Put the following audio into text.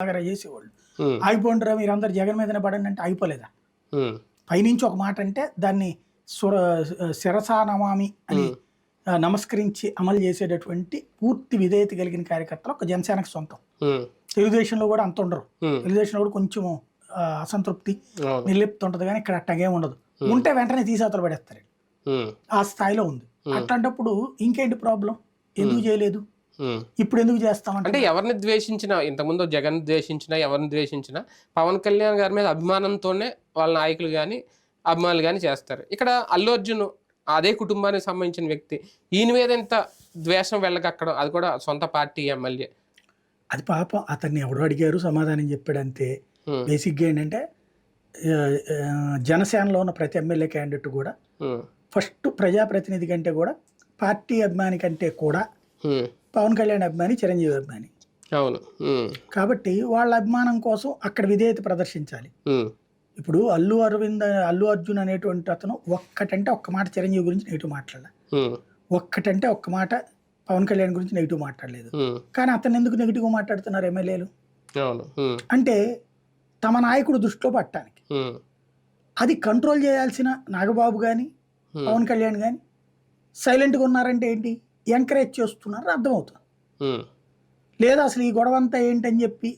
లాగా చేసేవాళ్ళు. ఉమ్, ఆగిపోంటారా మీరు అందరు జగన్ మీదనే పడండి అంటే అయిపోలేదా? పైనుంచి ఒక మాట అంటే దాన్ని సుర శిరసా నమామి అని నమస్కరించి అమలు చేసేటటువంటి పూర్తి విధేయత కలిగిన కార్యకర్తలు ఒక జనసేనకు సొంతం. తెలుగుదేశంలో కూడా అంత ఉండరు. తెలుగుదేశంలో కూడా కొంచెం అసంతృప్తి. నిర్లిప్త ఉంటుంది కానీ ఇక్కడ అట్టగే ఉండదు. ఉంటే వెంటనే తీసేతలు పడేస్తారు. ఆ స్థాయిలో ఉంది. అట్లాంటప్పుడు ఇంకేంటి ప్రాబ్లం? ఎందుకు చేయలేదు. ఇప్పుడు ఎందుకు చేస్తామంటే అంటే ఎవరిని ద్వేషించినా ఇంతకుముందు జగన్ ద్వేషించినా ఎవరిని ద్వేషించినా పవన్ కళ్యాణ్ గారి మీద అభిమానంతోనే వాళ్ళ నాయకులు కానీ అభిమానులు కానీ చేస్తారు. ఇక్కడ అల్లు అర్జున్ అదే కుటుంబానికి సంబంధించిన వ్యక్తి. ఈయన మీద ఎంత ద్వేషం వెళ్ళగక్కడం అది కూడా సొంత పార్టీ ఎమ్మెల్యే. అది పాపం అతన్ని ఎవడు అడిగారు సమాధానం చెప్పాడు అంతే. బేసిక్గా ఏంటంటే జనసేనలో ఉన్న ప్రతి ఎమ్మెల్యే క్యాండిడేట్ కూడా ఫస్ట్ ప్రజాప్రతినిధి కంటే కూడా పార్టీ అభిమాని కంటే కూడా పవన్ కళ్యాణ్ అభిమాని చిరంజీవి అభిమాని. అవును. కాబట్టి వాళ్ళ అభిమానం కోసం అక్కడ విధేయత ప్రదర్శించాలి. ఇప్పుడు అల్లు అరవింద్ అల్లు అర్జున్ అనేటువంటి అతను ఒక్కటంటే ఒక్క మాట చిరంజీవి గురించి నెగిటివ్ మాట్లాడలే. ఒక్కటంటే ఒక్క మాట పవన్ కళ్యాణ్ గురించి నెగిటివ్ మాట్లాడలేదు. కానీ అతను ఎందుకు నెగిటివ్గా మాట్లాడుతున్నారు ఎమ్మెల్యేలు? అంటే తమ నాయకుడు దృష్టిలో పట్టడానికి. అది కంట్రోల్ చేయాల్సిన నాగబాబు కానీ పవన్ కళ్యాణ్ కానీ సైలెంట్గా ఉన్నారంటే ఏంటి? ఎంకరేజ్ చేస్తున్నారు అర్థమవుతుంది. లేదా అసలు ఈ గొడవ అంతా ఏంటని చెప్పి